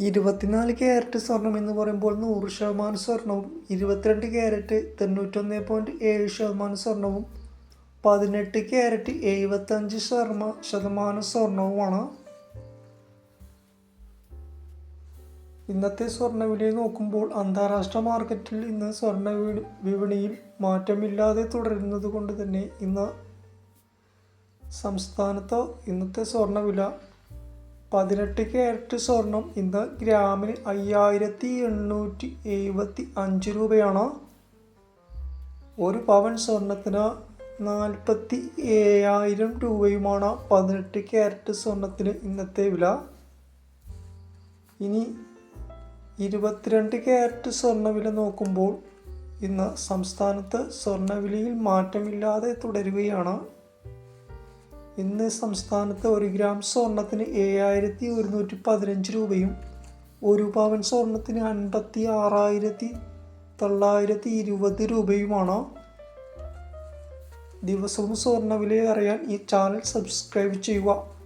ഇരുപത്തിനാല് ക്യാരറ്റ് സ്വർണം എന്ന് പറയുമ്പോൾ നൂറ് ശതമാനം സ്വർണവും ഇരുപത്തിരണ്ട് ക്യാരറ്റ് തൊണ്ണൂറ്റൊന്ന് പോയിന്റ് ഏഴ് ശതമാനം സ്വർണവും പതിനെട്ട് ക്യാരറ്റ് എഴുപത്തഞ്ച് ശർമ്മ ശതമാനം സ്വർണവുമാണ്. ഇന്നത്തെ സ്വർണ വില നോക്കുമ്പോൾ അന്താരാഷ്ട്ര മാർക്കറ്റിൽ ഇന്ന് സ്വർണ വിപണി- വിപണിയിൽ മാറ്റമില്ലാതെ തുടരുന്നത് കൊണ്ട് തന്നെ ഇന്ന് സംസ്ഥാനത്ത് ഇന്നത്തെ സ്വർണ വില പതിനെട്ട് ക്യാരറ്റ് സ്വർണം ഇന്ന് ഗ്രാമിന് അയ്യായിരത്തി എണ്ണൂറ്റി എഴുപത്തി അഞ്ച് രൂപയാണ്. ഒരു പവൻ സ്വർണത്തിന് നാൽപ്പത്തി ഏഴായിരം രൂപയുമാണ് പതിനെട്ട് ക്യാരറ്റ് സ്വർണത്തിന് ഇന്നത്തെ വില. ഇനി ഇരുപത്തിരണ്ട് ക്യാരറ്റ് സ്വർണവില നോക്കുമ്പോൾ ഇന്ന് സംസ്ഥാനത്ത് സ്വർണവിലയിൽ മാറ്റമില്ലാതെ തുടരുകയാണ്. ഇന്ന് സംസ്ഥാനത്ത് ഒരു ഗ്രാം സ്വർണത്തിന് ഏഴായിരത്തി ഒരുന്നൂറ്റി പതിനഞ്ച് രൂപയും ഒരു പവൻ സ്വർണത്തിന് അൻപത്തി ആറായിരത്തി തൊള്ളായിരത്തി ഇരുപത് രൂപയുമാണ്. ദിവസവും സ്വർണവില അറിയാൻ ഈ ചാനൽ സബ്സ്ക്രൈബ് ചെയ്യുക.